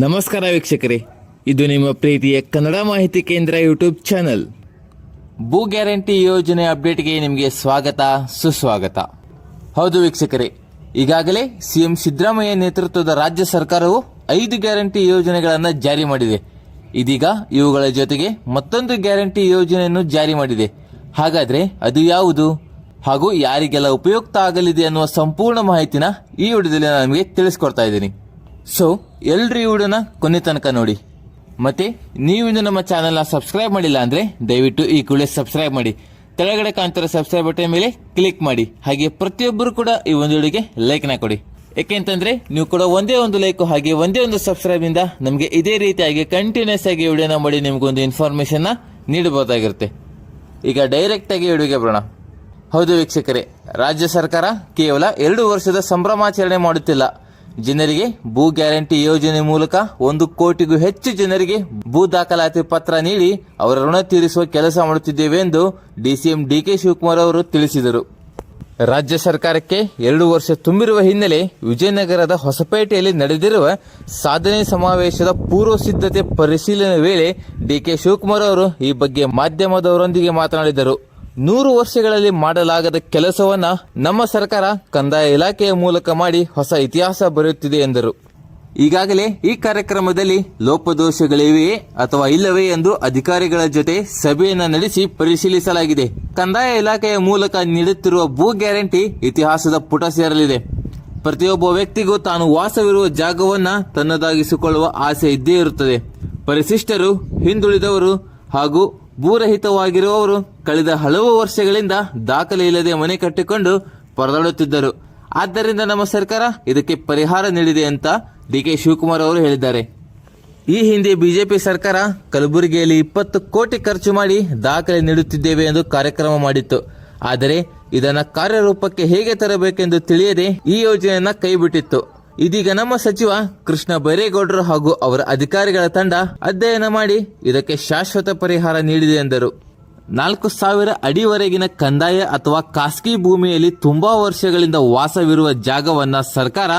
ನಮಸ್ಕಾರ ವೀಕ್ಷಕರೇ. ಇದು ನಿಮ್ಮ ಪ್ರೀತಿಯ ಕನ್ನಡ ಮಾಹಿತಿ ಕೇಂದ್ರ ಯೂಟ್ಯೂಬ್ ಚಾನಲ್ ಭೂ ಗ್ಯಾರಂಟಿ ಯೋಜನೆ ಅಪ್ಡೇಟ್ಗೆ ನಿಮಗೆ ಸ್ವಾಗತ, ಸುಸ್ವಾಗತ. ಹೌದು ವೀಕ್ಷಕರೇ, ಈಗಾಗಲೇ ಸಿಎಂ ಸಿದ್ದರಾಮಯ್ಯ ನೇತೃತ್ವದ ರಾಜ್ಯ ಸರ್ಕಾರವು ಐದು ಗ್ಯಾರಂಟಿ ಯೋಜನೆಗಳನ್ನು ಜಾರಿ ಮಾಡಿದೆ. ಇದೀಗ ಇವುಗಳ ಜೊತೆಗೆ ಮತ್ತೊಂದು ಗ್ಯಾರಂಟಿ ಯೋಜನೆಯನ್ನು ಜಾರಿ ಮಾಡಿದೆ. ಹಾಗಾದರೆ ಅದು ಯಾವುದು? ಹಾಗೂ ಯಾರಿಗೆಲ್ಲ ಉಪಯುಕ್ತ ಆಗಲಿದೆ ಅನ್ನುವ ಸಂಪೂರ್ಣ ಮಾಹಿತಿನ ಈ ವಿಡಿಯೋದಲ್ಲಿ ನಾನು ನಿಮಗೆ ತಿಳಿಸ್ಕೊಡ್ತಾ ಇದ್ದೀನಿ. ಸೊ ಎಲ್ರಿ ಈ ವಿಡಿಯೋನ ಕೊನೆ ತನಕ ನೋಡಿ. ಮತ್ತೆ, ನೀವು ಇನ್ನು ನಮ್ಮ ಚಾನೆಲ್ನ ಸಬ್ಸ್ಕ್ರೈಬ್ ಮಾಡಿಲ್ಲ ಅಂದ್ರೆ ದಯವಿಟ್ಟು ಈ ಕೂಡಲೇ ಸಬ್ಸ್ಕ್ರೈಬ್ ಮಾಡಿ. ಕೆಳಗಡೆ ಕಾಣ್ತಿರೋ ಸಬ್ಸ್ಕ್ರೈಬ್ ಬಟನ್ ಮೇಲೆ ಕ್ಲಿಕ್ ಮಾಡಿ. ಹಾಗೆ ಪ್ರತಿಯೊಬ್ಬರು ಕೂಡ ಈ ಒಂದು ವಿಡಿಯೋಗೆ ಲೈಕ್ನ ಕೊಡಿ. ಯಾಕೆಂತಂದ್ರೆ ನೀವು ಕೂಡ ಒಂದೇ ಒಂದು ಲೈಕ್ ಹಾಗೆ ಒಂದೇ ಒಂದು ಸಬ್ಸ್ಕ್ರೈಬ್ ಇಂದ ನಮಗೆ ಇದೇ ರೀತಿಯಾಗಿ ಕಂಟಿನ್ಯೂಸ್ ಆಗಿ ವಿಡಿಯೋನ ಮಾಡಿ ನಿಮಗೊಂದು ಇನ್ಫಾರ್ಮೇಶನ್ ನೀಡಬಹುದಾಗಿರುತ್ತೆ. ಈಗ ಡೈರೆಕ್ಟ್ ಆಗಿ ವಿಡಿಯೋಗೆ ಬರೋಣ. ಹೌದು ವೀಕ್ಷಕರೇ, ರಾಜ್ಯ ಸರ್ಕಾರ ಕೇವಲ ಎರಡು ವರ್ಷದ ಸಂಭ್ರಮಾಚರಣೆ ಮಾಡುತ್ತಿಲ್ಲ. ಜನರಿಗೆ ಭೂ ಗ್ಯಾರಂಟಿ ಯೋಜನೆ ಮೂಲಕ ಒಂದು ಕೋಟಿಗೂ ಹೆಚ್ಚು ಜನರಿಗೆ ಭೂ ದಾಖಲಾತಿ ಪತ್ರ ನೀಡಿ ಅವರ ಋಣ ತೀರಿಸುವ ಕೆಲಸ ಮಾಡುತ್ತಿದ್ದೇವೆ ಎಂದು ಡಿಸಿಎಂ ಡಿಕೆ ಶಿವಕುಮಾರ್ ಅವರು ತಿಳಿಸಿದರು. ರಾಜ್ಯ ಸರ್ಕಾರಕ್ಕೆ ಎರಡು ವರ್ಷ ತುಂಬಿರುವ ಹಿನ್ನೆಲೆ ವಿಜಯನಗರದ ಹೊಸಪೇಟೆಯಲ್ಲಿ ನಡೆದಿರುವ ಸಾಧನೆ ಸಮಾವೇಶದ ಪೂರ್ವ ಸಿದ್ಧತೆ ಪರಿಶೀಲನೆ ವೇಳೆ ಡಿಕೆ ಶಿವಕುಮಾರ್ ಅವರು ಈ ಬಗ್ಗೆ ಮಾಧ್ಯಮದವರೊಂದಿಗೆ ಮಾತನಾಡಿದರು. ನೂರು ವರ್ಷಗಳಲ್ಲಿ ಮಾಡಲಾಗದ ಕೆಲಸವನ್ನ ನಮ್ಮ ಸರ್ಕಾರ ಕಂದಾಯ ಇಲಾಖೆಯ ಮೂಲಕ ಮಾಡಿ ಹೊಸ ಇತಿಹಾಸ ಬರೆಯುತ್ತಿದೆ ಎಂದರು. ಈಗಾಗಲೇ ಈ ಕಾರ್ಯಕ್ರಮದಲ್ಲಿ ಲೋಪದೋಷಗಳಿವೆಯೇ ಅಥವಾ ಇಲ್ಲವೇ ಎಂದು ಅಧಿಕಾರಿಗಳ ಜೊತೆ ಸಭೆಯನ್ನ ನಡೆಸಿ ಪರಿಶೀಲಿಸಲಾಗಿದೆ. ಕಂದಾಯ ಇಲಾಖೆಯ ಮೂಲಕ ನೀಡುತ್ತಿರುವ ಭೂ ಗ್ಯಾರಂಟಿ ಇತಿಹಾಸದ ಪುಟ ಸೇರಲಿದೆ. ಪ್ರತಿಯೊಬ್ಬ ವ್ಯಕ್ತಿಗೂ ತಾನು ವಾಸವಿರುವ ಜಾಗವನ್ನ ತನ್ನದಾಗಿಸಿಕೊಳ್ಳುವ ಆಸೆ ಇದ್ದೇ ಇರುತ್ತದೆ. ಪರಿಶಿಷ್ಟರು ಹಿಂದುಳಿದವರು ಹಾಗೂ ಭೂರಹಿತವಾಗಿರುವವರು ಕಳೆದ ಹಲವು ವರ್ಷಗಳಿಂದ ದಾಖಲೆ ಇಲ್ಲದೆ ಮನೆ ಕಟ್ಟಿಕೊಂಡು ಪರದಾಡುತ್ತಿದ್ದರು. ಆದ್ದರಿಂದ ನಮ್ಮ ಸರ್ಕಾರ ಇದಕ್ಕೆ ಪರಿಹಾರ ನೀಡಿದೆ ಅಂತ ಡಿ ಕೆ ಶಿವಕುಮಾರ್ ಅವರು ಹೇಳಿದ್ದಾರೆ. ಈ ಹಿಂದೆ ಬಿಜೆಪಿ ಸರ್ಕಾರ ಕಲಬುರಗಿಯಲ್ಲಿ ಇಪ್ಪತ್ತು ಕೋಟಿ ಖರ್ಚು ಮಾಡಿ ದಾಖಲೆ ನೀಡುತ್ತಿದ್ದೇವೆ ಎಂದು ಕಾರ್ಯಕ್ರಮ ಮಾಡಿತ್ತು. ಆದರೆ ಇದನ್ನು ಕಾರ್ಯರೂಪಕ್ಕೆ ಹೇಗೆ ತರಬೇಕೆಂದು ತಿಳಿಯದೆ ಈ ಯೋಜನೆಯನ್ನ ಕೈಬಿಟ್ಟಿತ್ತು. ಇದೀಗ ನಮ್ಮ ಸಚಿವ ಕೃಷ್ಣ ಬೈರೇಗೌಡರು ಹಾಗೂ ಅವರ ಅಧಿಕಾರಿಗಳ ತಂಡ ಅಧ್ಯಯನ ಮಾಡಿ ಇದಕ್ಕೆ ಶಾಶ್ವತ ಪರಿಹಾರ ನೀಡಿದೆ ಎಂದರು. ನಾಲ್ಕು ಸಾವಿರ ಅಡಿವರೆಗಿನ ಕಂದಾಯ ಅಥವಾ ಖಾಸಗಿ ಭೂಮಿಯಲ್ಲಿ ತುಂಬಾ ವರ್ಷಗಳಿಂದ ವಾಸವಿರುವ ಜಾಗವನ್ನ ಸರ್ಕಾರ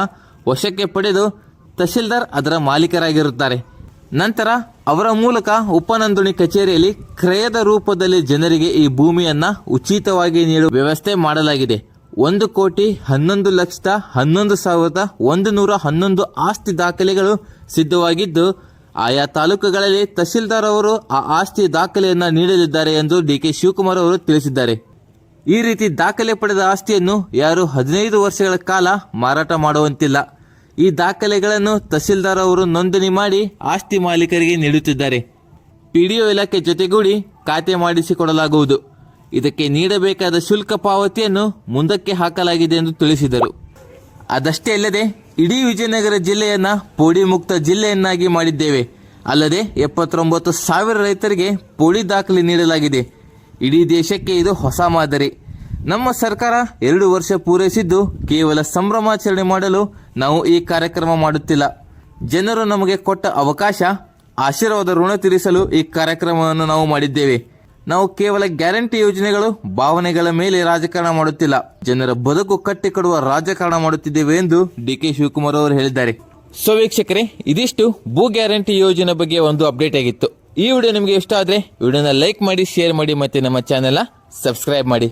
ವಶಕ್ಕೆ ಪಡೆದು ತಹಶೀಲ್ದಾರ್ ಅದರ ಮಾಲೀಕರಾಗಿರುತ್ತಾರೆ. ನಂತರ ಅವರ ಮೂಲಕ ಉಪನೋಂದಣಿ ಕಚೇರಿಯಲ್ಲಿ ಕ್ರಯದ ರೂಪದಲ್ಲಿ ಜನರಿಗೆ ಈ ಭೂಮಿಯನ್ನ ಉಚಿತವಾಗಿ ನೀಡುವ ವ್ಯವಸ್ಥೆ ಮಾಡಲಾಗಿದೆ. ಒಂದು ಕೋಟಿ ಹನ್ನೊಂದು ಲಕ್ಷದ ಹನ್ನೊಂದು ಸಾವಿರದ ಒಂದು ನೂರ ಹನ್ನೊಂದು ಆಸ್ತಿ ದಾಖಲೆಗಳು ಸಿದ್ಧವಾಗಿದ್ದು, ಆಯಾ ತಾಲೂಕುಗಳಲ್ಲಿ ತಹಶೀಲ್ದಾರ್ ಅವರು ಆ ಆಸ್ತಿ ದಾಖಲೆಯನ್ನು ನೀಡಲಿದ್ದಾರೆ ಎಂದು ಡಿ ಕೆ ಶಿವಕುಮಾರ್ ಅವರು ತಿಳಿಸಿದ್ದಾರೆ. ಈ ರೀತಿ ದಾಖಲೆ ಪಡೆದ ಆಸ್ತಿಯನ್ನು ಯಾರು ಹದಿನೈದು ವರ್ಷಗಳ ಕಾಲ ಮಾರಾಟ ಮಾಡುವಂತಿಲ್ಲ. ಈ ದಾಖಲೆಗಳನ್ನು ತಹಶೀಲ್ದಾರ್ ಅವರು ನೋಂದಣಿ ಮಾಡಿ ಆಸ್ತಿ ಮಾಲೀಕರಿಗೆ ನೀಡುತ್ತಿದ್ದಾರೆ. ಪಿಡಿಒ ಇಲಾಖೆ ಜೊತೆಗೂಡಿ ಖಾತೆ ಮಾಡಿಸಿಕೊಡಲಾಗುವುದು. ಇದಕ್ಕೆ ನೀಡಬೇಕಾದ ಶುಲ್ಕ ಪಾವತಿಯನ್ನು ಮುಂದಕ್ಕೆ ಹಾಕಲಾಗಿದೆ ಎಂದು ತಿಳಿಸಿದರು. ಅದಷ್ಟೇ ಅಲ್ಲದೆ, ಇಡೀ ವಿಜಯನಗರ ಜಿಲ್ಲೆಯನ್ನ ಪೋಡಿ ಮುಕ್ತ ಜಿಲ್ಲೆಯನ್ನಾಗಿ ಮಾಡಿದ್ದೇವೆ. ಅಲ್ಲದೆ, ಎಪ್ಪತ್ತೊಂಬತ್ತು ಸಾವಿರ ರೈತರಿಗೆ ಪೋಡಿ ದಾಖಲೆ ನೀಡಲಾಗಿದೆ. ಇಡೀ ದೇಶಕ್ಕೆ ಇದು ಹೊಸ ಮಾದರಿ. ನಮ್ಮ ಸರ್ಕಾರ ಎರಡು ವರ್ಷ ಪೂರೈಸಿದ್ದು ಕೇವಲ ಸಂಭ್ರಮಾಚರಣೆ ಮಾಡಲು ನಾವು ಈ ಕಾರ್ಯಕ್ರಮ ಮಾಡುತ್ತಿಲ್ಲ. ಜನರು ನಮಗೆ ಕೊಟ್ಟ ಅವಕಾಶ, ಆಶೀರ್ವಾದ ಋಣ ತೀರಿಸಲು ಈ ಕಾರ್ಯಕ್ರಮವನ್ನು ನಾವು ಮಾಡಿದ್ದೇವೆ. ನಾವು ಕೇವಲ ಗ್ಯಾರಂಟಿ ಯೋಜನೆಗಳು, ಭಾವನೆಗಳ ಮೇಲೆ ರಾಜಕಾರಣ ಮಾಡುತ್ತಿಲ್ಲ. ಜನರ ಬದುಕು ಕಟ್ಟಿಕೊಡುವ ರಾಜಕಾರಣ ಮಾಡುತ್ತಿದ್ದೇವೆ ಎಂದು ಡಿ ಕೆ ಶಿವಕುಮಾರ್ ಅವರು ಹೇಳಿದ್ದಾರೆ. ಸೊ ವೀಕ್ಷಕರೇ, ಇದಿಷ್ಟು ಭೂ ಗ್ಯಾರಂಟಿ ಯೋಜನೆ ಬಗ್ಗೆ ಒಂದು ಅಪ್ಡೇಟ್ ಆಗಿತ್ತು. ಈ ವಿಡಿಯೋ ನಿಮಗೆ ಇಷ್ಟ ಆದರೆ ವಿಡಿಯೋನ ಲೈಕ್ ಮಾಡಿ, ಶೇರ್ ಮಾಡಿ ಮತ್ತೆ ನಮ್ಮ ಚಾನೆಲ್ನ ಸಬ್ಸ್ಕ್ರೈಬ್ ಮಾಡಿ.